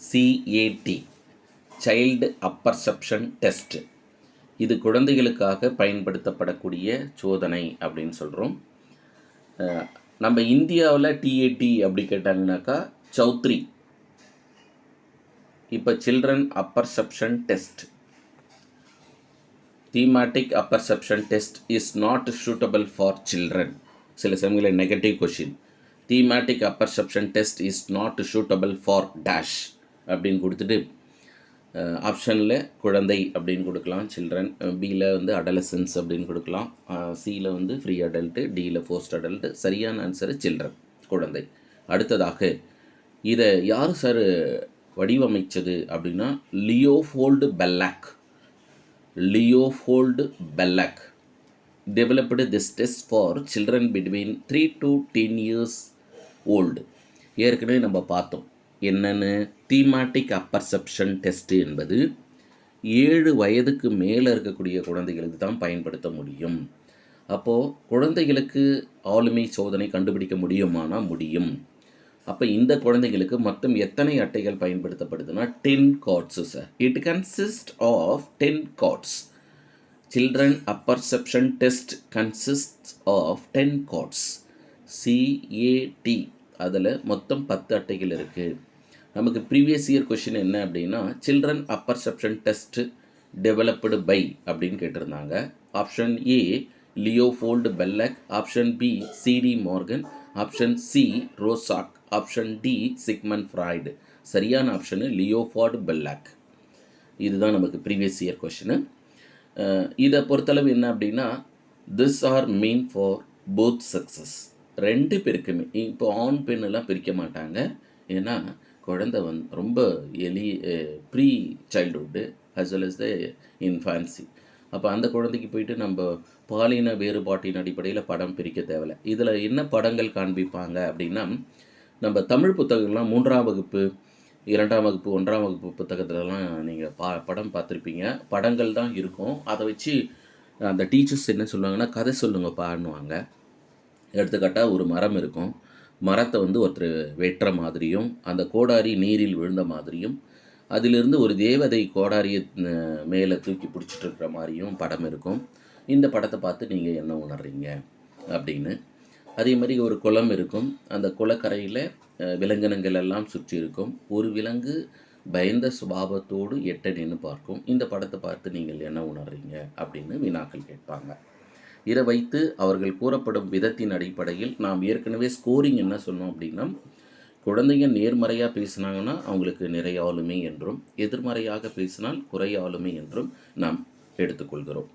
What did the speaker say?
CAD child apperception test இது குழந்தைகளுக்காக பயன்படுத்தப்படக்கூடிய சோதனை அப்படின்னு சொல்கிறோம் நம்ம இந்தியாவில் டிஏடி அப்படி கேட்டாங்கனாக்கா சௌத்ரி. இப்போ children apperception test thematic apperception test is not suitable for children சில சமயங்களில் negative question thematic apperception test is not suitable for dash அப்படின்னு கொடுத்துட்டு ஆப்ஷனில் குழந்தை அப்படின்னு கொடுக்கலாம் சில்ட்ரன் பியில் வந்து அடலசன்ஸ் அப்படின்னு கொடுக்கலாம் சியில் வந்து ஃப்ரீ அடல்ட்டு டியில் போஸ்ட் அடல்ட்டு சரியான ஆன்சரு சில்ட்ரன் குழந்தை. அடுத்ததாக இதை யார் சார் வடிவமைச்சது அப்படின்னா Leopold Bellak Leopold Bellak developed this test for children between three to ten years old ஏற்கனவே நம்ம பார்த்தோம். என்னென்னு தீமாட்டிக் அப்பர்செப்ஷன் டெஸ்ட் என்பது ஏழு வயதுக்கு மேலே இருக்கக்கூடிய குழந்தைகளுக்கு தான் பயன்படுத்த முடியும். அப்போது குழந்தைகளுக்கு ஆளுமை சோதனை கண்டுபிடிக்க முடியுமானா முடியும். அப்போ இந்த குழந்தைகளுக்கு மொத்தம் எத்தனை அட்டைகள் பயன்படுத்தப்படுதுன்னா ten cards sir it consist of ten cards children apperception test consist of ten cards CAT அதில் மொத்தம் பத்து அட்டைகள் இருக்குது நமக்கு ப்ரீவியஸ் இயர் கொஷின் என்ன அப்படின்னா children apperception test developed by அப்படின்னு கேட்டிருந்தாங்க. Option A Leopold Bellak option B C D Morgan option C Rorschach option D Sigmund Freud சரியான ஆப்ஷனு லியோஃபார்டு பெல்லாக் இதுதான் நமக்கு ப்ரீவியஸ் இயர் கொஷினு இதை பொறுத்தளவு என்ன அப்படின்னா this are mean for both success ரெண்டு பேருக்குமே இப்போ ஆண் பெண்ணெல்லாம் பிரிக்க மாட்டாங்க. ஏன்னா குழந்தை வந்து ரொம்ப early pre childhood as well as the infancy அப்போ அந்த குழந்தைக்கு போயிட்டு நம்ம பாலின வேறுபாட்டின் அடிப்படையில் படம் பிரிக்க தேவையில்ல. இதில் என்ன படங்கள் காண்பிப்பாங்க அப்படின்னா நம்ம தமிழ் புத்தகங்கள்லாம் மூன்றாம் வகுப்பு இரண்டாம் வகுப்பு ஒன்றாம் வகுப்பு புத்தகத்துலலாம் நீங்கள் பா படம் பார்த்துருப்பீங்க. படங்கள் தான் இருக்கும். அதை வச்சு அந்த டீச்சர்ஸ் என்ன சொல்லுவாங்கன்னா கதை சொல்லுங்கள் பாடுவாங்க எடுத்துக்காட்டால் ஒரு மரம் இருக்கும். மரத்தை வந்து ஒருத்தர் வெட்டுற மாதிரியும் அந்த கோடாரி நீரில் விழுந்த மாதிரியும் அதிலிருந்து ஒரு தேவதை கோடாரியை மேலே தூக்கி பிடிச்சிட்டு இருக்கிற மாதிரியும் படம் இருக்கும். இந்த படத்தை பார்த்து நீங்கள் என்ன உணர்றீங்க? அப்படின்னு. அதே மாதிரி ஒரு குளம் இருக்கும். அந்த குளக்கரையில் விலங்கினங்கள் எல்லாம் சுற்றி இருக்கும். ஒரு விலங்கு பயந்த சுபாவத்தோடு எட்ட நின்று பார்க்கும். இந்த படத்தை பார்த்து நீங்கள் என்ன உணர்றீங்க? அப்படின்னு வினாக்கள் கேட்பாங்க. இதை வைத்து அவர்கள் கூறப்படும் விதத்தின் அடிப்படையில் நாம் ஏற்கனவே ஸ்கோரிங் என்ன சொன்னோம் அப்படின்னா குழந்தைங்க நேர்மறையாக பேசினாங்கன்னா அவங்களுக்கு நிறைய ஆளுமை என்றும் எதிர்மறையாக பேசினால் குறை ஆளுமை என்றும் நாம் எடுத்துக்கொள்கிறோம்.